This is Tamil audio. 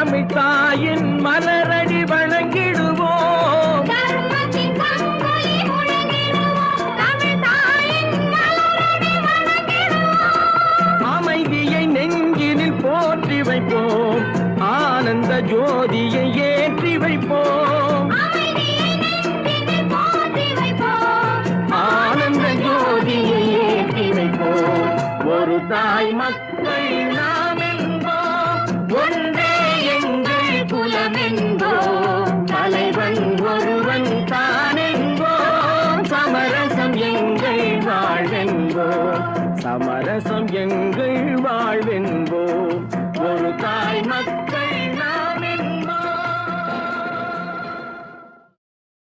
தமிழ் தாயின் மலரடி வணங்கிடுவோம். அமைதியை நெஞ்சினில் போற்றி வைப்போம். ஆனந்த ஜோதியை ஏற்றி வைப்போம். ஆனந்த ஜோதியை ஏற்றி வைப்போம். ஒரு தாய் மக்கள் மூலமென்போ தலைவன் ஒருவன் தானென்போ சமரசம் எங்கள் வாழ்வென்போ சமரசம் எங்கள் வாழ்வென்